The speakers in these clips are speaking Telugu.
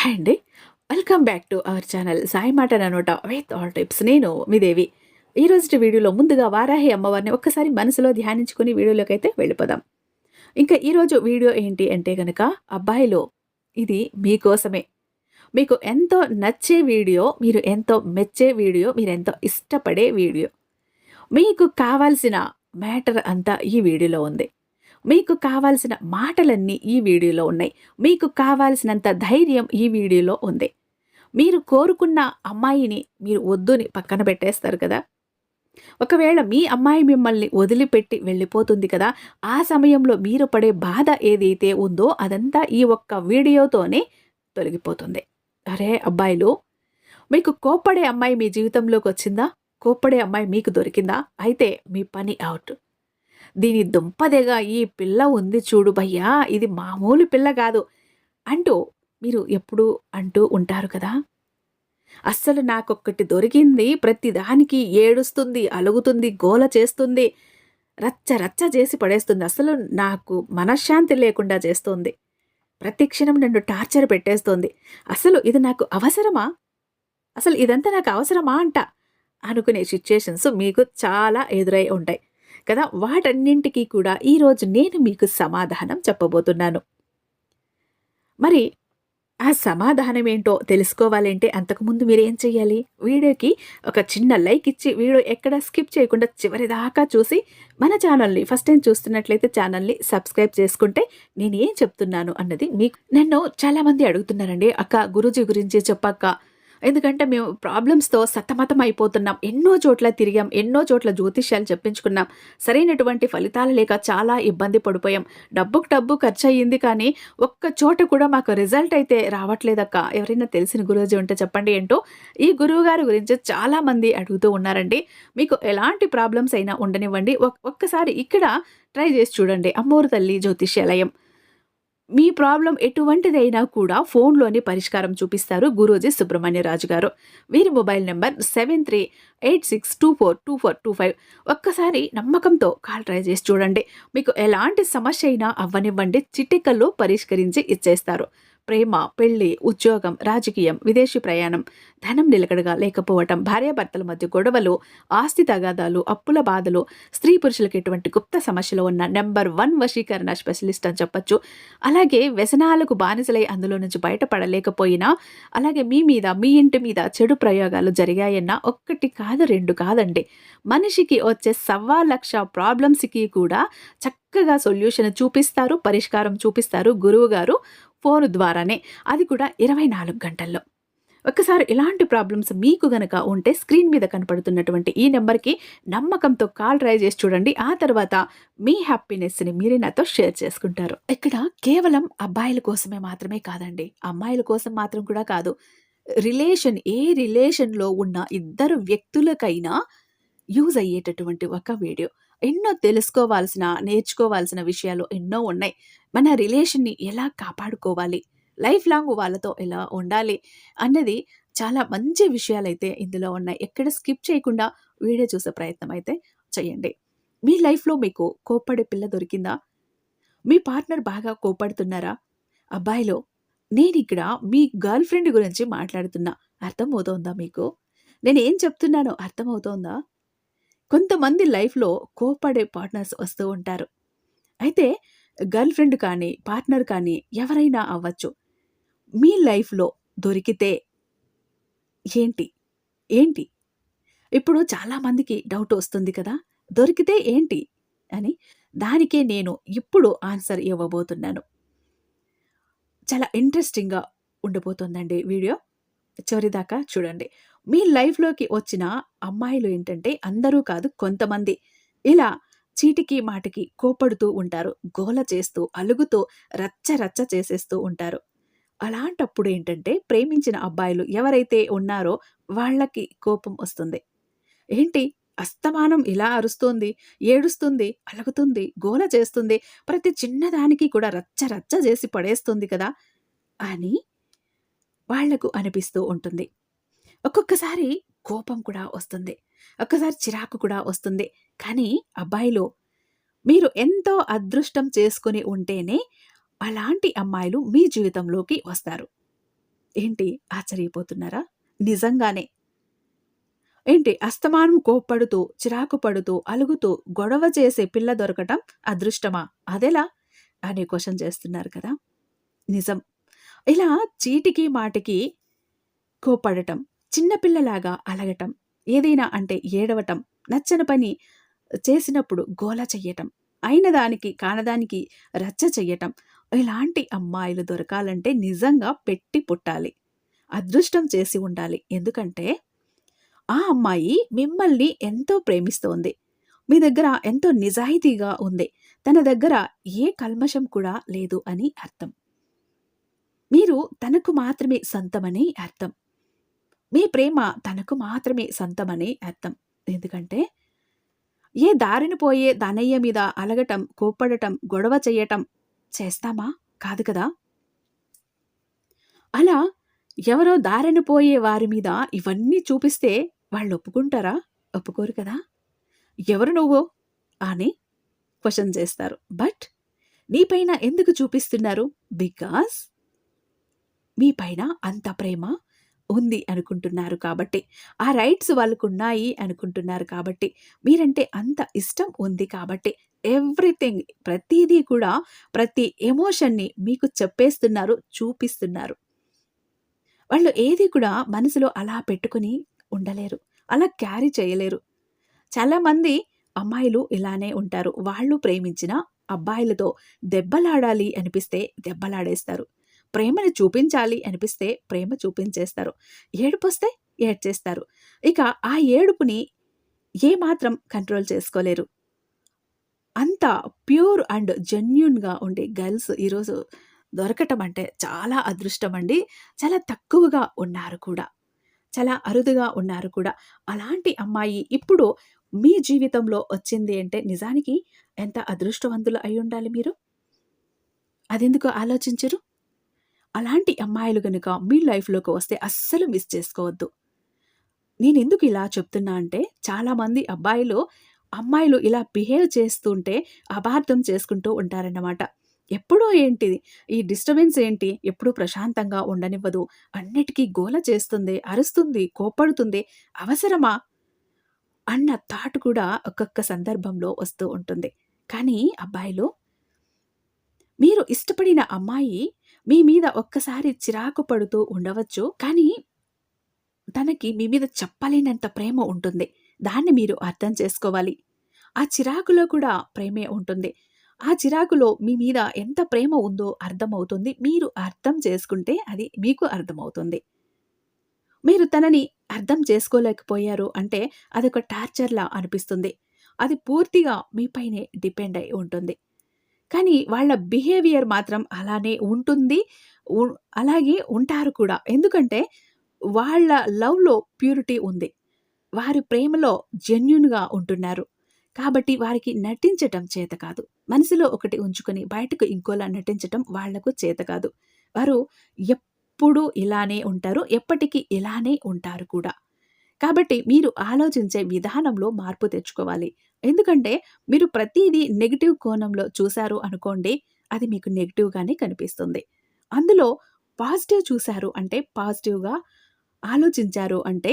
హాయ్ అండి. Welcome back to our channel Sai మాట అనమాట విత్ ఆల్ టిప్స్ నేను మీ దేవి. ఈ రోజు వీడియోలో ముందుగా వారాహి అమ్మవారిని ఒక్కసారి మనసులో ధ్యానించుకుని వీడియోలోకి అయితే వెళ్ళిపోదాం. ఇంకా ఈరోజు వీడియో ఏంటి అంటే కనుక అబ్బాయిలో ఇది మీకోసమే. మీకు ఎంతో నచ్చే వీడియో మీరు ఎంతో మెచ్చే వీడియో మీరు ఎంతో ఇష్టపడే వీడియో. మీకు కావాల్సిన మ్యాటర్ అంతా ఈ వీడియోలో ఉంది. మీకు కావాల్సిన మాటలన్నీ ఈ వీడియోలో ఉన్నాయి. మీకు కావాల్సినంత ధైర్యం ఈ వీడియోలో ఉంది. మీరు కోరుకున్న అమ్మాయిని మీరు వద్దుని పక్కన పెట్టేస్తారు కదా. ఒకవేళ మీ అమ్మాయి మిమ్మల్ని వదిలిపెట్టి వెళ్ళిపోతుంది కదా ఆ సమయంలో మీరు పడే బాధ ఏదైతే ఉందో అదంతా ఈ ఒక్క వీడియోతోనే తొలగిపోతుంది. అరే అబ్బాయిలు మీకు కోప్పడే అమ్మాయి మీ జీవితంలోకి వచ్చిందా? కోప్పడే అమ్మాయి మీకు దొరికిందా? అయితే మీ పని అవుట్. దీని దుంపదెగా ఈ పిల్ల ఉంది చూడు భయ్యా ఇది మామూలు పిల్ల కాదు అంటూ మీరు ఎప్పుడు అంటూ ఉంటారు కదా? అస్సలు నాకొక్కటి దొరికింది ప్రతిదానికి ఏడుస్తుంది అలుగుతుంది గోల చేస్తుంది రచ్చ రచ్చ చేసి పడేస్తుంది. అసలు నాకు మనశ్శాంతి లేకుండా చేస్తుంది. ప్రతి క్షణం నన్ను టార్చర్ పెట్టేస్తుంది. అసలు ఇది నాకు అవసరమా? అసలు ఇదంతా నాకు అవసరమా అంట అనుకునే సిచ్యుయేషన్స్ మీకు చాలా ఎదురై ఉంటాయి. కదా? వాటన్నింటికీ కూడా ఈరోజు నేను మీకు సమాధానం చెప్పబోతున్నాను. మరి ఆ సమాధానం ఏంటో తెలుసుకోవాలంటే అంతకుముందు మీరు ఏం చెయ్యాలి? వీడియోకి ఒక చిన్న లైక్ ఇచ్చి వీడియో ఎక్కడ స్కిప్ చేయకుండా చివరి దాకా చూసి మన ఛానల్ని ఫస్ట్ టైం చూస్తున్నట్లయితే ఛానల్ని సబ్స్క్రైబ్ చేసుకుంటే నేను ఏం చెప్తున్నాను అన్నది మీకు నన్ను చాలామంది అడుగుతున్నారండి. అక్క గురూజీ గురించి చెప్పక్క ఎందుకంటే మేము ప్రాబ్లమ్స్తో సతమతం అయిపోతున్నాం ఎన్నో చోట్ల తిరిగాం ఎన్నో చోట్ల జ్యోతిష్యాలు చెప్పించుకున్నాం. సరైనటువంటి ఫలితాలు లేక చాలా ఇబ్బంది పడిపోయాం. డబ్బుకు డబ్బు ఖర్చు అయ్యింది కానీ ఒక్క చోట కూడా మాకు రిజల్ట్ అయితే రావట్లేదక్క. ఎవరైనా తెలిసిన గురువుజీ ఉంటే చెప్పండి ఏంటో ఈ గురువు గారి గురించి చాలామంది అడుగుతూ ఉన్నారండి. మీకు ఎలాంటి ప్రాబ్లమ్స్ అయినా ఉండనివ్వండి. ఒక్కసారి ఇక్కడ ట్రై చేసి చూడండి. అమ్మోరు తల్లి జ్యోతిష్యాలయం. మీ ప్రాబ్లం ఎటువంటిదైనా కూడా ఫోన్లోనే పరిష్కారం చూపిస్తారు గురూజీ సుబ్రహ్మణ్యరాజు గారు. వీరి mobile number seven three eight six two four two four two five. ఒక్కసారి నమ్మకంతో కాల్ ట్రై చేసి చూడండి. మీకు ఎలాంటి సమస్య అయినా అవ్వనివ్వండి. చిటికల్లో పరిష్కరించి ఇచ్చేస్తారు. ప్రేమ పెళ్ళి ఉద్యోగం రాజకీయం విదేశీ ప్రయాణం ధనం నిలకడగా లేకపోవటం భార్యాభర్తల మధ్య గొడవలు ఆస్తి తగాదాలు అప్పుల బాధలు స్త్రీ పురుషులకు ఎటువంటి గుప్త సమస్యలు ఉన్న నెంబర్ వన్ వశీకరణ స్పెషలిస్ట్ అని చెప్పొచ్చు. అలాగే వ్యసనాలకు బానిసలై అందులో నుంచి బయటపడలేకపోయినా అలాగే మీ మీద మీ ఇంటి మీద చెడు ప్రయోగాలు జరిగాయన్న ఒక్కటి కాదు రెండు కాదండి. మనిషికి వచ్చే సవ్వా లక్ష ప్రాబ్లమ్స్కి కూడా చక్క చక్కగా సొల్యూషన్ చూపిస్తారు పరిష్కారం చూపిస్తారు గురువు గారు ఫోన్ ద్వారానే. అది కూడా ఇరవై నాలుగు గంటల్లో. ఒక్కసారి ఇలాంటి ప్రాబ్లమ్స్ మీకు గనక ఉంటే స్క్రీన్ మీద కనపడుతున్నటువంటి ఈ నెంబర్కి నమ్మకంతో కాల్ ట్రై చేసి చూడండి. ఆ తర్వాత మీ హ్యాపీనెస్ని మీరే నాతో షేర్ చేసుకుంటారు. ఇక్కడ కేవలం అబ్బాయిల కోసమే మాత్రమే కాదండి. అమ్మాయిల కోసం మాత్రం కూడా కాదు. రిలేషన్ ఏ రిలేషన్లో ఉన్న ఇద్దరు వ్యక్తులకైనా యూజ్ అయ్యేటటువంటి ఒక వీడియో. ఎన్నో తెలుసుకోవాల్సిన నేర్చుకోవాల్సిన విషయాలు ఎన్నో ఉన్నాయి. మన రిలేషన్ని ఎలా కాపాడుకోవాలి? లైఫ్ లాంగ్ వాళ్ళతో ఎలా ఉండాలి? అన్నది చాలా మంచి విషయాలైతే ఇందులో ఉన్నాయి. ఎక్కడ స్కిప్ చేయకుండా వీడియో చూసే ప్రయత్నం అయితే చేయండి. మీ లైఫ్లో మీకు కోప్పడే పిల్ల దొరికిందా? మీ పార్ట్నర్ బాగా కోపడుతున్నారా అబ్బాయిలో నేను ఇక్కడ మీ గర్ల్ ఫ్రెండ్ గురించి మాట్లాడుతున్నా. అర్థమవుతోందా మీకు? నేను ఏం చెప్తున్నానో అర్థమవుతోందా? కొంతమంది లైఫ్లో కోపడే పార్ట్నర్స్ వస్తూ ఉంటారు. అయితే గర్ల్ ఫ్రెండ్ కానీ పార్ట్నర్ కానీ ఎవరైనా అవ్వచ్చు. మీ లైఫ్లో దొరికితే ఏంటి? ఏంటి? ఇప్పుడు చాలామందికి డౌట్ వస్తుంది కదా దొరికితే ఏంటి? అని దానికే నేను ఇప్పుడు ఆన్సర్ ఇవ్వబోతున్నాను. చాలా ఇంట్రెస్టింగ్గా ఉండబోతోందండి వీడియో. చివరిదాకా చూడండి. మీ లైఫ్లోకి వచ్చిన అమ్మాయిలు ఏంటంటే అందరూ కాదు కొంతమంది. ఇలా చీటికి మాటికి కోపడుతూ ఉంటారు గోల చేస్తూ అలుగుతూ రచ్చ రచ్చ చేసేస్తూ ఉంటారు. అలాంటప్పుడు ఏంటంటే ప్రేమించిన అబ్బాయిలు ఎవరైతే ఉన్నారో వాళ్ళకి కోపం వస్తుంది. ఏంటి? అస్తమానం ఇలా అరుస్తుంది ఏడుస్తుంది అలుగుతుంది గోల చేస్తుంది ప్రతి చిన్నదానికి కూడా రచ్చ రచ్చ చేసి పడేస్తుంది కదా అని వాళ్ళకు అనిపిస్తూ ఉంటుంది ఒక్కొక్కసారి కోపం కూడా వస్తుంది ఒక్కసారి చిరాకు కూడా వస్తుంది కానీ అబ్బాయిలు మీరు ఎంతో అదృష్టం చేసుకుని ఉంటేనే అలాంటి అమ్మాయిలు మీ జీవితంలోకి వస్తారు ఏంటి ఆశ్చర్యపోతున్నారా? నిజంగానే. ఏంటి అస్తమానం కోప్పడుతూ, చిరాకు పడుతూ, అలుగుతూ, గొడవ చేసే పిల్ల దొరకటం అదృష్టమా? అదెలా? అని క్వశ్చన్ చేస్తున్నారు కదా! నిజం. ఇలా చీటికి మాటికి కోపడటం చిన్నపిల్లలాగా అలగటం, ఏదైనా అంటే ఏడవటం, నచ్చని పని చేసినప్పుడు గోల చెయ్యటం, అయిన దానికి కానదానికి రచ్చ చెయ్యటం, ఇలాంటి అమ్మాయిలు దొరకాలంటే నిజంగా పెట్టి పుట్టాలి. అదృష్టం చేసి ఉండాలి. ఎందుకంటే ఆ అమ్మాయి మిమ్మల్ని ఎంతో ప్రేమిస్తోంది. మీ దగ్గర ఎంతో నిజాయితీగా ఉంది. తన దగ్గర ఏ కల్మషం కూడా లేదు అని అర్థం. మీరు తనకు మాత్రమే సొంతమని అర్థం. మీ ప్రేమ తనకు మాత్రమే సొంతమని అర్థం. ఎందుకంటే ఏ దారిని పోయే దానయ్య మీద అలగటం, కోప్పడటం, గొడవ చెయ్యటం చేస్తామా? కాదు కదా! అలా ఎవరో దారిని పోయే వారి మీద ఇవన్నీ చూపిస్తే వాళ్ళు ఒప్పుకుంటారా? ఒప్పుకోరు కదా! ఎవరు నువ్వు? అని క్వశ్చన్ చేస్తారు. బట్ నీ పైన ఎందుకు చూపిస్తున్నారు? బికాస్ మీ పైన అంత ప్రేమ ఉంది అనుకుంటున్నారు కాబట్టి. ఆ రైట్స్ వాళ్ళకున్నాయి అనుకుంటున్నారు కాబట్టి. మీరంటే అంత ఇష్టం ఉంది కాబట్టి. ఎవ్రీథింగ్ ప్రతిదీ కూడా ప్రతి ఎమోషన్‌ని మీకు చెప్పేస్తున్నారు, చూపిస్తున్నారు. వాళ్ళు ఏది కూడా మనసులో అలా పెట్టుకొని ఉండలేరు. అలా క్యారీ చేయలేరు. చాలామంది అమ్మాయిలు ఇలానే ఉంటారు. వాళ్ళు ప్రేమించిన అబ్బాయిలతో దెబ్బలాడాలి అనిపిస్తే దెబ్బలాడేస్తారు. ప్రేమని చూపించాలి అనిపిస్తే ప్రేమ చూపించేస్తారు. ఏడుపొస్తే ఏడ్చేస్తారు. ఇక ఆ ఏడుపుని ఏమాత్రం కంట్రోల్ చేసుకోలేరు. అంత ప్యూర్ అండ్ జెన్యున్గా ఉండే గర్ల్స్ ఈరోజు దొరకటం అంటే చాలా అదృష్టమండి. చాలా తక్కువగా ఉన్నారు కూడా. చాలా అరుదుగా ఉన్నారు కూడా. అలాంటి అమ్మాయి ఇప్పుడు మీ జీవితంలో వచ్చింది అంటే నిజానికి ఎంత అదృష్టవంతులు అయి ఉండాలి మీరు? అదెందుకు ఆలోచించరు? అలాంటి అమ్మాయిలు గనుక మీ లైఫ్‌లోకి వస్తే అస్సలు మిస్ చేసుకోవద్దు. నేను ఎందుకు ఇలా చెప్తున్నా అంటే చాలామంది అబ్బాయిలు, అమ్మాయిలు ఇలా బిహేవ్ చేస్తుంటే అపార్థం చేసుకుంటూ ఉంటారన్నమాట. ఎప్పుడూ ఏంటి ఈ డిస్టర్బెన్స్ ఏంటి? ఎప్పుడూ ప్రశాంతంగా ఉండనివ్వదు. అన్నిటికీ గోల చేస్తుంది, అరుస్తుంది, కోపడుతుంది అవసరమా? అన్న థాట్ కూడా ఒక్కొక్క సందర్భంలో వస్తూ ఉంటుంది. కానీ అబ్బాయిలు మీరు ఇష్టపడిన అమ్మాయి మీ మీద ఒక్కసారి చిరాకు పడుతూ ఉండవచ్చు. కానీ తనకి మీ మీద చెప్పలేనంత ప్రేమ ఉంటుంది. దాన్ని మీరు అర్థం చేసుకోవాలి. ఆ చిరాకులో కూడా ప్రేమే ఉంటుంది. ఆ చిరాకులో మీ మీద ఎంత ప్రేమ ఉందో అర్థమవుతుంది. మీరు అర్థం చేసుకుంటే అది మీకు అర్థమవుతుంది. మీరు తనని అర్థం చేసుకోలేకపోయారు అంటే అదొక టార్చర్‌లా అనిపిస్తుంది. అది పూర్తిగా మీపైనే డిపెండ్ అయి ఉంటుంది. కానీ వాళ్ళ బిహేవియర్ మాత్రం అలానే ఉంటుంది. అలాగే ఉంటారు కూడా. ఎందుకంటే వాళ్ళ లవ్‌లో ప్యూరిటీ ఉంది. వారి ప్రేమలో జెన్యున్గా ఉంటున్నారు. కాబట్టి వారికి నటించటం చేత కాదు. మనసులో ఒకటి ఉంచుకొని బయటకు ఇంకోలా నటించటం వాళ్ళకు చేత కాదు. వారు ఎప్పుడూ ఇలానే ఉంటారు. ఎప్పటికీ ఇలానే ఉంటారు కూడా. కాబట్టి మీరు ఆలోచించే విధానంలో మార్పు తెచ్చుకోవాలి. ఎందుకంటే మీరు ప్రతిదీ నెగిటివ్ కోణంలో చూశారు అనుకోండి, అది మీకు నెగిటివ్గానే కనిపిస్తుంది. అందులో పాజిటివ్ చూశారు అంటే పాజిటివ్‌గా ఆలోచించారు అంటే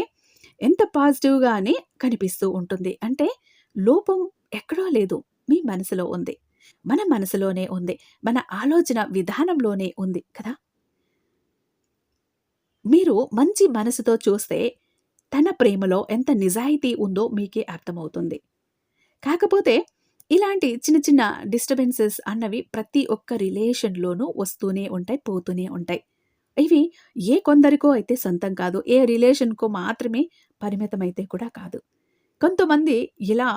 ఎంత పాజిటివ్‌గానే కనిపిస్తూ ఉంటుంది. అంటే లోపం ఎక్కడో లేదు. మీ మనసులో ఉంది. మన మనసులోనే ఉంది. మన ఆలోచన విధానంలోనే ఉంది కదా! మీరు మంచి మనసుతో చూస్తే తన ప్రేమలో ఎంత నిజాయితీ ఉందో మీకే అర్థమవుతుంది. కాకపోతే ఇలాంటి చిన్న చిన్న డిస్టర్బెన్సెస్ అన్నవి ప్రతి ఒక్క రిలేషన్‌లోనూ వస్తూనే ఉంటాయి, పోతూనే ఉంటాయి. ఇవి ఏ కొందరికో అయితే సొంతం కాదు. ఏ రిలేషన్‌కో మాత్రమే పరిమితమైతే కూడా కాదు. కొంతమంది ఇలా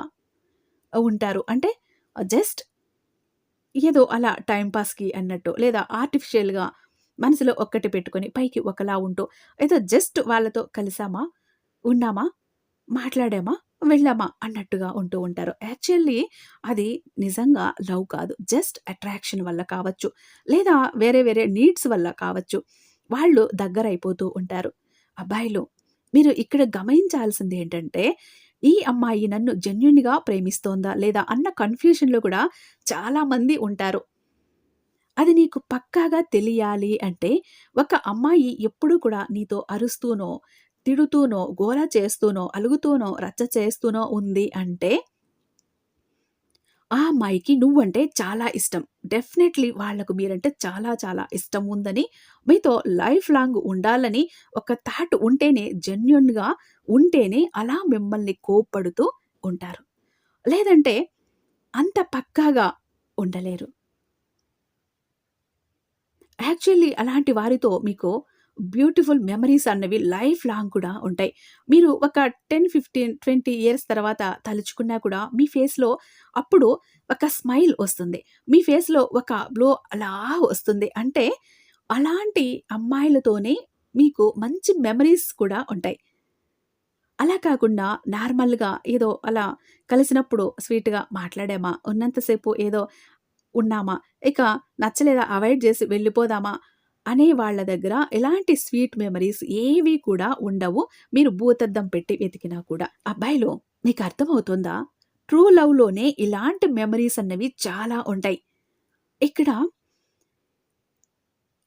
ఉంటారు. అంటే జస్ట్ ఏదో అలా టైంపాస్కి అన్నట్టు లేదా ఆర్టిఫిషియల్‌గా మనసులో ఒక్కటి పెట్టుకొని పైకి ఒకలా ఉంటూ ఏదో జస్ట్ వాళ్ళతో కలిసామా, ఉన్నామా, మాట్లాడామా, వెళ్ళామా అన్నట్టుగా ఉంటూ ఉంటారు. యాక్చువల్లీ అది నిజంగా లవ్ కాదు. జస్ట్ అట్రాక్షన్ వల్ల కావచ్చు. లేదా వేరే వేరే నీడ్స్ వల్ల కావచ్చు. వాళ్ళు దగ్గరైపోతూ ఉంటారు. అబ్బాయిలు మీరు ఇక్కడ గమనించాల్సింది ఏంటంటే ఈ అమ్మాయి నన్ను జెన్యున్గా ప్రేమిస్తోందా? లేదా? అన్న కన్‌ఫ్యూషన్‌లో కూడా చాలామంది ఉంటారు. అది నీకు పక్కాగా తెలియాలి అంటే ఒక అమ్మాయి ఎప్పుడూ కూడా నీతో అరుస్తూనో, తిడుతూనో, గోల చేస్తూనో, అలుగుతూనో, రచ్చ చేస్తూనో ఉంది అంటే ఆ అమ్మాయికి నువ్వంటే చాలా ఇష్టం. డెఫినెట్‌లీ వాళ్ళకు మీరంటే చాలా చాలా ఇష్టం ఉందని, మీతో లైఫ్ లాంగ్ ఉండాలని ఒక థాట్ ఉంటేనే జెన్యున్గా ఉంటేనే అలా మిమ్మల్ని కోప్పడుతూ ఉంటారు. లేదంటే అంత పక్కాగా ఉండలేరు. యాక్చువల్లీ అలాంటి వారితో మీకు బ్యూటిఫుల్ మెమరీస్ అన్నవి లైఫ్ లాంగ్ కూడా ఉంటాయి. మీరు ఒక 10, 15, 20 ఇయర్స్ తర్వాత తలుచుకున్నా కూడా మీ ఫేస్‌లో అప్పుడు ఒక స్మైల్ వస్తుంది. మీ ఫేస్‌లో ఒక బ్లో అలా వస్తుంది. అంటే అలాంటి అమ్మాయిలతోనే మీకు మంచి మెమరీస్ కూడా ఉంటాయి. అలా కాకుండా నార్మల్‌గా ఏదో అలా కలిసినప్పుడు స్వీట్‌గా మాట్లాడామా, ఉన్నంతసేపు ఏదో ఉన్నామా, ఇక నచ్చలేదా అవాయిడ్ చేసి వెళ్ళిపోదామా అనే వాళ్ళ దగ్గర ఎలాంటి స్వీట్ మెమరీస్ ఏవి కూడా ఉండవు. మీరు భూతద్దం పెట్టి వెతికినా కూడా. అబ్బాయిలో మీకు అర్థమవుతుందా? ట్రూ లవ్‌లోనే ఇలాంటి మెమరీస్ అన్నవి చాలా ఉంటాయి. ఇక్కడ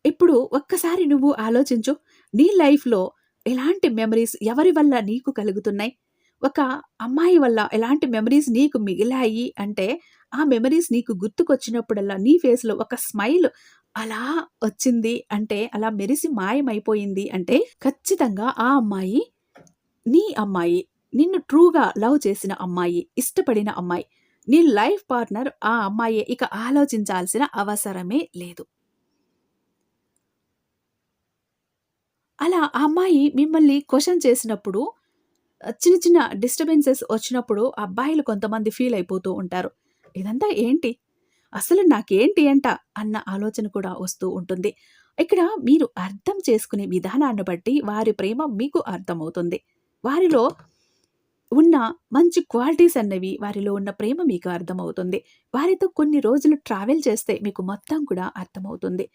ఇప్పుడు ఒక్కసారి నువ్వు ఆలోచించు. నీ లైఫ్‌లో ఎలాంటి మెమరీస్ ఎవరి వల్ల నీకు కలుగుతున్నాయి? ఒక అమ్మాయి వల్ల ఎలాంటి మెమరీస్ నీకు మిగిలాయి అంటే, ఆ మెమరీస్ నీకు గుర్తుకొచ్చినప్పుడల్లా నీ ఫేస్‌లో ఒక స్మైల్ అలా వచ్చింది అంటే, అలా మెరిసి మాయమైపోయింది అంటే, ఖచ్చితంగా ఆ అమ్మాయి నీ అమ్మాయి. నిన్ను ట్రూగా లవ్ చేసిన అమ్మాయి. ఇష్టపడిన అమ్మాయి. నీ లైఫ్ పార్ట్నర్ ఆ అమ్మాయే. ఇక ఆలోచించాల్సిన అవసరమే లేదు. అలా ఆ అమ్మాయి మిమ్మల్ని క్వశ్చన్ చేసినప్పుడు చిన్న చిన్న డిస్టర్బెన్సెస్ వచ్చినప్పుడు అబ్బాయిలు కొంతమంది ఫీల్ అయిపోతూ ఉంటారు. ఇదంతా ఏంటి? అసలు నాకేంటి అంట అన్న ఆలోచన కూడా వస్తూ ఉంటుంది. ఇక్కడ మీరు అర్థం చేసుకునే విధానాన్ని బట్టి వారి ప్రేమ మీకు అర్థమవుతుంది. వారిలో ఉన్న మంచి క్వాలిటీస్ అన్నవి, వారిలో ఉన్న ప్రేమ మీకు అర్థమవుతుంది. వారితో కొన్ని రోజులు ట్రావెల్ చేస్తే మీకు మొత్తం కూడా అర్థమవుతుంది.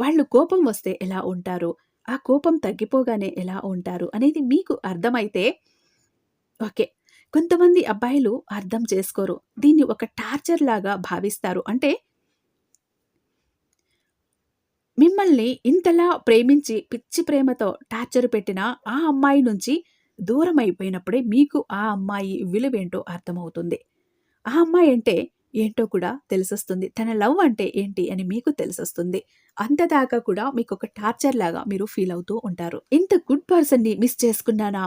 వాళ్ళు కోపం వస్తే ఎలా ఉంటారు? ఆ కోపం తగ్గిపోగానే ఎలా ఉంటారు? అనేది మీకు అర్థమైతే ఓకే. కొంతమంది అబ్బాయిలు అర్థం చేసుకోరు. దీన్ని ఒక టార్చర్ లాగా భావిస్తారు. అంటే మిమ్మల్ని ఇంతలా ప్రేమించి పిచ్చి ప్రేమతో టార్చర్ పెట్టిన ఆ అమ్మాయి నుంచి దూరం అయిపోయినప్పుడే మీకు ఆ అమ్మాయి విలువేంటో అర్థమవుతుంది. ఆ అమ్మాయి అంటే ఏంటో కూడా తెలిసొస్తుంది. తన లవ్ అంటే ఏంటి అని మీకు తెలిసొస్తుంది. అంతదాకా కూడా మీకు ఒక టార్చర్ లాగా మీరు ఫీల్ అవుతూ ఉంటారు. ఇంత గుడ్ పర్సన్‌ని మిస్ చేసుకున్నానా?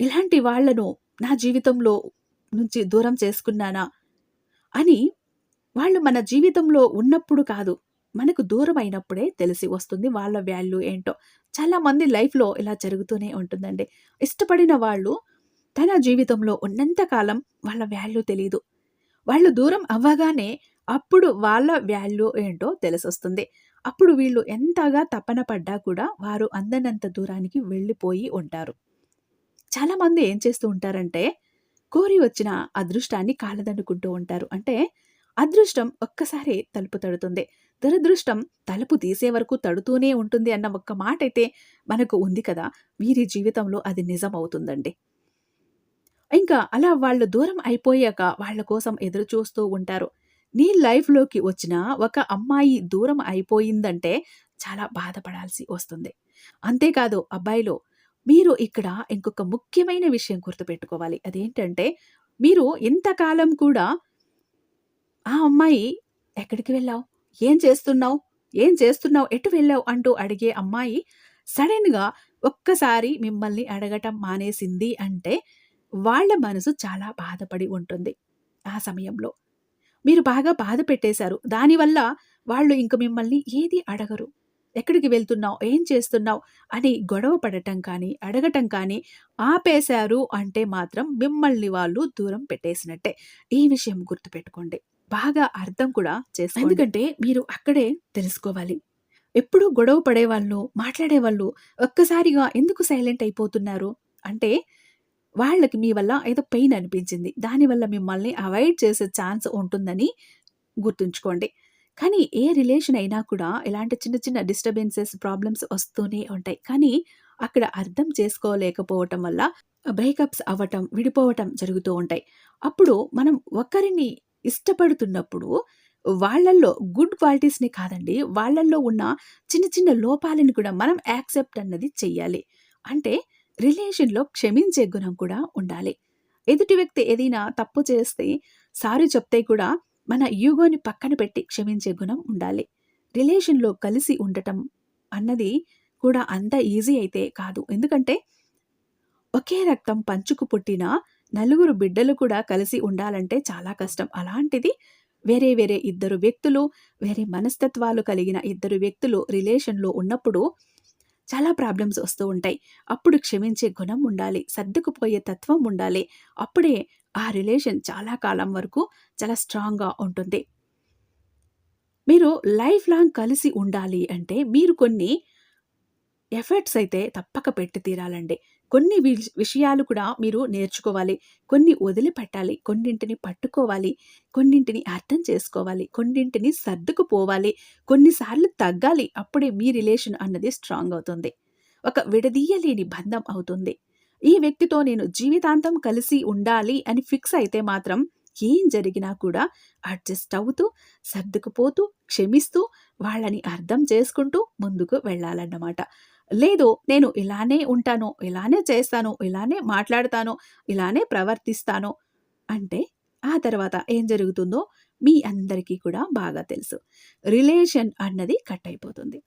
ఇలాంటి వాళ్ళను నా జీవితంలో నుంచి దూరం చేసుకున్నానా? అని వాళ్ళు మన జీవితంలో ఉన్నప్పుడు కాదు. మనకు దూరం అయినప్పుడే తెలిసి వస్తుంది వాళ్ళ వాల్యూ ఏంటో. చాలామంది లైఫ్‌లో ఇలా జరుగుతూనే ఉంటుందండి. ఇష్టపడిన వాళ్ళు తన జీవితంలో ఉన్నంతకాలం వాళ్ళ వాల్యూ తెలీదు. వాళ్ళు దూరం అవ్వగానే అప్పుడు వాళ్ళ వాల్యూ ఏంటో తెలిసొస్తుంది. అప్పుడు వీళ్ళు ఎంతగా తపన పడ్డా కూడా వారు అందనంత దూరానికి వెళ్ళిపోయి ఉంటారు. చాలామంది ఏం చేస్తూ ఉంటారంటే, కోరి వచ్చిన అదృష్టాన్ని కాలదన్నుకుంటూ ఉంటారు. అంటే అదృష్టం ఒక్కసారి తలుపు తడుతుంది. దురదృష్టం తలుపు తీసే వరకు తడుతూనే ఉంటుంది అన్న ఒక్క మాట అయితే మనకు ఉంది కదా! వీరి జీవితంలో అది నిజం అవుతుందండి ఇంకా అలా వాళ్ళు దూరం అయిపోయాక వాళ్ళ కోసం ఎదురు చూస్తూ ఉంటారు. నీ లైఫ్‌లోకి వచ్చిన ఒక అమ్మాయి దూరం అయిపోయిందంటే చాలా బాధపడాల్సి వస్తుంది. అంతేకాదు అబ్బాయిలో మీరు ఇక్కడ ఇంకొక ముఖ్యమైన విషయం గుర్తుపెట్టుకోవాలి. అదేంటంటే మీరు ఇంతకాలం కూడా ఆ అమ్మాయి "ఎక్కడికి వెళ్ళావు? ఏం చేస్తున్నావు? ఏం చేస్తున్నావు? ఎటు వెళ్ళావు?" అంటూ అడిగే అమ్మాయి సడెన్‌గా ఒక్కసారి మిమ్మల్ని అడగటం మానేసింది అంటే వాళ్ళ మనసు చాలా బాధపడి ఉంటుంది ఆ సమయంలో. మీరు బాగా బాధ పెట్టేశారు. దానివల్ల వాళ్ళు ఇంక మిమ్మల్ని ఏది అడగరు. ఎక్కడికి వెళ్తున్నావు? ఏం చేస్తున్నావు? అని గొడవ పడటం కానీ, అడగటం కానీ ఆపేశారు అంటే మాత్రం మిమ్మల్ని వాళ్ళు దూరం పెట్టేసినట్టే. ఈ విషయం గుర్తుపెట్టుకోండి. బాగా అర్థం కూడా చేసుకోండి. ఎందుకంటే మీరు అక్కడే తెలుసుకోవాలి. ఎప్పుడూ గొడవ పడేవాళ్ళు, మాట్లాడేవాళ్ళు ఒక్కసారిగా ఎందుకు సైలెంట్ అయిపోతున్నారు? అంటే వాళ్ళకి మీ వల్ల ఏదో పెయిన్ అనిపించింది. దానివల్ల మిమ్మల్ని అవాయిడ్ చేసే ఛాన్స్ ఉంటుందని గుర్తుంచుకోండి. కానీ ఏ రిలేషన్ అయినా కూడా ఇలాంటి చిన్న చిన్న డిస్టర్బెన్సెస్, ప్రాబ్లమ్స్ వస్తూనే ఉంటాయి. కానీ అక్కడ అర్థం చేసుకోలేకపోవటం వల్ల బ్రేకప్స్ అవ్వటం, విడిపోవటం జరుగుతూ ఉంటాయి. అప్పుడు మనం ఒకరిని ఇష్టపడుతున్నప్పుడు వాళ్ళల్లో గుడ్ క్వాలిటీస్‌ని కాదండి. వాళ్ళల్లో ఉన్న చిన్న చిన్న లోపాలను కూడా మనం యాక్సెప్ట్ అన్నది చెయ్యాలి. అంటే రిలేషన్‌లో క్షమించే గుణం కూడా ఉండాలి. ఎదుటి వ్యక్తి ఏదైనా తప్పు చేస్తే సారీ చెప్తే కూడా మన యూగోని పక్కన పెట్టి క్షమించే గుణం ఉండాలి. రిలేషన్‌లో కలిసి ఉండటం అన్నది కూడా అంత ఈజీ అయితే కాదు. ఎందుకంటే ఒకే రక్తం పంచుకు పుట్టిన నలుగురు బిడ్డలు కూడా కలిసి ఉండాలంటే చాలా కష్టం. అలాంటిది వేరే వేరే ఇద్దరు వ్యక్తులు, వేరే మనస్తత్వాలు కలిగిన ఇద్దరు వ్యక్తులు రిలేషన్‌లో ఉన్నప్పుడు చాలా ప్రాబ్లమ్స్ వస్తూ ఉంటాయి. అప్పుడు క్షమించే గుణం ఉండాలి. సర్దుకుపోయే తత్వం ఉండాలి. అప్పుడే ఆ రిలేషన్ చాలా కాలం వరకు చాలా స్ట్రాంగ్‌గా ఉంటుంది. మీరు లైఫ్ లాంగ్ కలిసి ఉండాలి అంటే మీరు కొన్ని ఎఫర్ట్స్ అయితే తప్పక పెట్టి తీరాలండి. కొన్ని విషయాలు కూడా మీరు నేర్చుకోవాలి. కొన్ని వదిలిపెట్టాలి. కొన్నింటిని పట్టుకోవాలి. కొన్నింటిని అర్థం చేసుకోవాలి. కొన్నింటిని సర్దుకుపోవాలి. కొన్నిసార్లు తగ్గాలి. అప్పుడే మీ రిలేషన్ అన్నది స్ట్రాంగ్ అవుతుంది. ఒక విడదీయలేని బంధం అవుతుంది. ఈ వ్యక్తితో నేను జీవితాంతం కలిసి ఉండాలి అని ఫిక్స్ అయితే మాత్రం ఏం జరిగినా కూడా అడ్జస్ట్ అవుతూ, సర్దుకుపోతూ, క్షమిస్తూ, వాళ్ళని అర్థం చేసుకుంటూ ముందుకు వెళ్ళాలన్నమాట. లేదు నేను ఇలానే ఉంటాను, ఇలానే చేస్తాను, ఇలానే మాట్లాడతాను, ఇలానే ప్రవర్తిస్తాను అంటే ఆ తర్వాత ఏం జరుగుతుందో మీ అందరికీ కూడా బాగా తెలుసు. రిలేషన్ అన్నది కట్ అయిపోతుంది.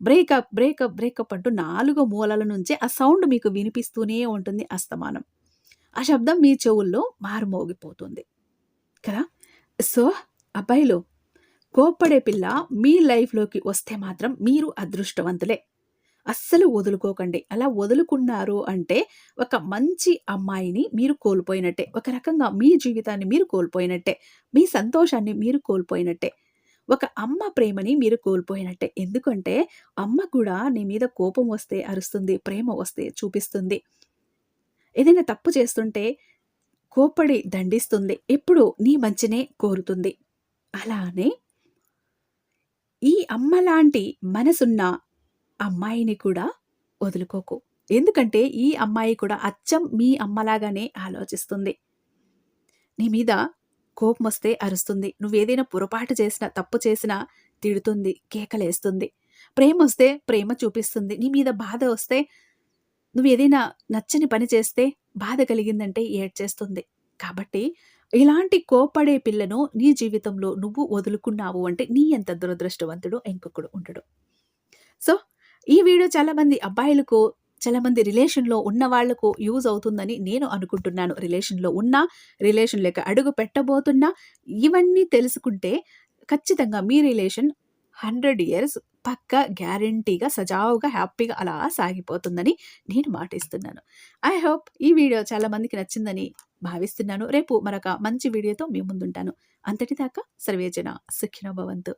బ్రేకప్, బ్రేకప్, బ్రేకప్ అంటూ నాలుగు మూలల నుంచి ఆ సౌండ్ మీకు వినిపిస్తూనే ఉంటుంది అస్తమానం. ఆ శబ్దం మీ చెవుల్లో మారుమోగిపోతుంది. కదా! సో, అబ్బాయిలు కోప్పడే పిల్ల మీ లైఫ్‌లోకి వస్తే మాత్రం మీరు అదృష్టవంతులే. అస్సలు వదులుకోకండి. అలా వదులుకున్నారు అంటే ఒక మంచి అమ్మాయిని మీరు కోల్పోయినట్టే. ఒక రకంగా మీ జీవితాన్ని మీరు కోల్పోయినట్టే. మీ సంతోషాన్ని మీరు కోల్పోయినట్టే. ఒక అమ్మ ప్రేమని మీరు కోల్పోయినట్టే. ఎందుకంటే అమ్మ కూడా నీ మీద కోపం వస్తే అరుస్తుంది. ప్రేమ వస్తే చూపిస్తుంది. ఏదైనా తప్పు చేస్తుంటే కోపడి దండిస్తుంది. ఎప్పుడు నీ మంచినే కోరుతుంది. అలానే ఈ అమ్మలాంటి మనసున్న అమ్మాయిని కూడా వదులుకోకు. ఎందుకంటే ఈ అమ్మాయి కూడా అచ్చం మీ అమ్మలాగానే ఆలోచిస్తుంది. నీ మీద కోపం వస్తే అరుస్తుంది. నువ్వేదైనా పొరపాటు చేసినా, తప్పు చేసినా తిడుతుంది, కేకలేస్తుంది. ప్రేమొస్తే ప్రేమ చూపిస్తుంది. నీ మీద బాధ వస్తే నువ్వేదైనా నచ్చని పని చేస్తే బాధ కలిగిందంటే ఏడ్చేస్తుంది. కాబట్టి ఇలాంటి కోపడే పిల్లను నీ జీవితంలో నువ్వు వదులుకున్నావు అంటే నీ ఎంత దురదృష్టవంతుడు ఇంకొకడు ఉండడు. సో, ఈ వీడియో చాలామంది అబ్బాయిలకు, చాలామంది రిలేషన్‌లో ఉన్న వాళ్ళకు యూజ్ అవుతుందని నేను అనుకుంటున్నాను. రిలేషన్‌లో ఉన్నా, రిలేషన్‌లోకి అడుగు పెట్టబోతున్నా ఇవన్నీ తెలుసుకుంటే ఖచ్చితంగా మీ రిలేషన్ 100 ఇయర్స్ పక్క గ్యారంటీగా సజావుగా, హ్యాపీగా అలా సాగిపోతుందని నేను మాటిస్తున్నాను. ఐ హోప్ ఈ వీడియో చాలా మందికి నచ్చిందని భావిస్తున్నాను. రేపు మరొక మంచి వీడియోతో మీ ముందుంటాను. అంతటిదాకా సర్వేజన సుఖినోభవంతు